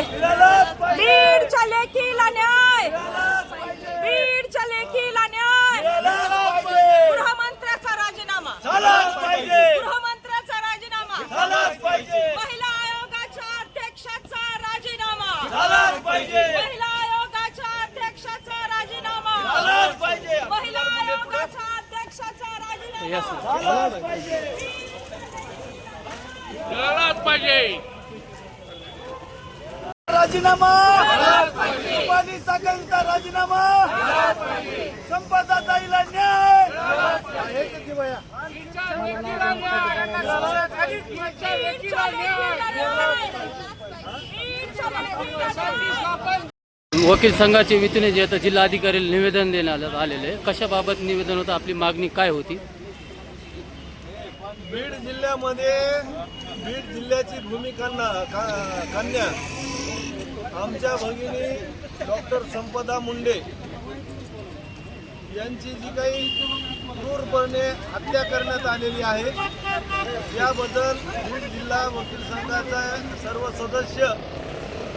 न्याय. बीडच्या लेकीला न्याय. बीडच्या लेकीला न्याय. गृहमंत्र्याचा राजीनामा. गृहमंत्र्याचा राजीनामा. महिला आयोगाच्या अध्यक्षाचा राजीनामा. महिला आयोगाच्या अध्यक्षाचा राजीनामा. महिला आयोगाच्या अध्यक्षाचा राजीनामा. पाहिजे राजीनामा रुपाली चाकणचा राजीनामा संपदाताईला न्याय हे किती वया? लेकीला न्याय, यांना सगळ्यात तिच्या लेकीला न्याय. बीडच्या लेकीला न्याय वकील संघाचे वतीने जे आता जिल्हाधिकारी निवेदन देण्यात आलेले. कशाबाबत निवेदन होतं आपली मागणी काय होती बीड जिल्ह्यामध्ये बीड जिल्ह्याची भूमिका कन्या आमच्या भगिनी डॉक्टर संपदा मुंडे यांची जी काही क्रूरपणे हत्या करण्यात आलेली आहे याबद्दल बीड जिल्हा वकील संघाचा सर्व सदस्य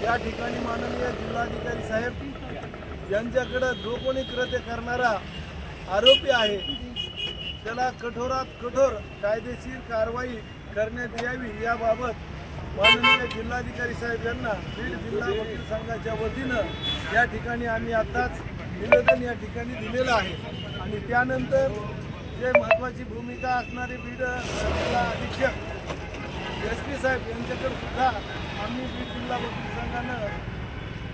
या ठिकाणी माननीय जिल्हाधिकारी साहेब यांच्याकडं जो कोणी कृत्य करणारा आरोपी आहे त्याला कठोरात कठोर कायदेशीर कारवाई करण्यात यावी याबाबत माननीय जिल्हाधिकारी साहेब यांना बीड जिल्हा वकील संघाच्या वतीनं या ठिकाणी आम्ही आत्ताच निवेदन या ठिकाणी दिलेलं आहे. आणि त्यानंतर जे महत्त्वाची भूमिका असणारे बीड जिल्हा अधीक्षक एस पी साहेब यांच्याकडे सुद्धा आम्ही बीड जिल्हा वकील संघानं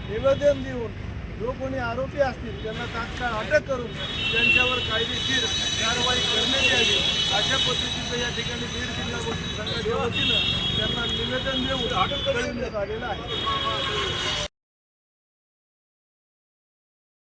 निवेदन देऊन जो कोणी आरोपी असतील त्यांना तात्काळ अटक करून त्यांच्यावर कायदेशीर कारवाई करण्यात यावी. अशा पद्धतीचं या ठिकाणी बीड जिल्हा वकील संघाच्या वतीनं त्यांना निवेदन देऊन कळविण्यात आलेलं आहे.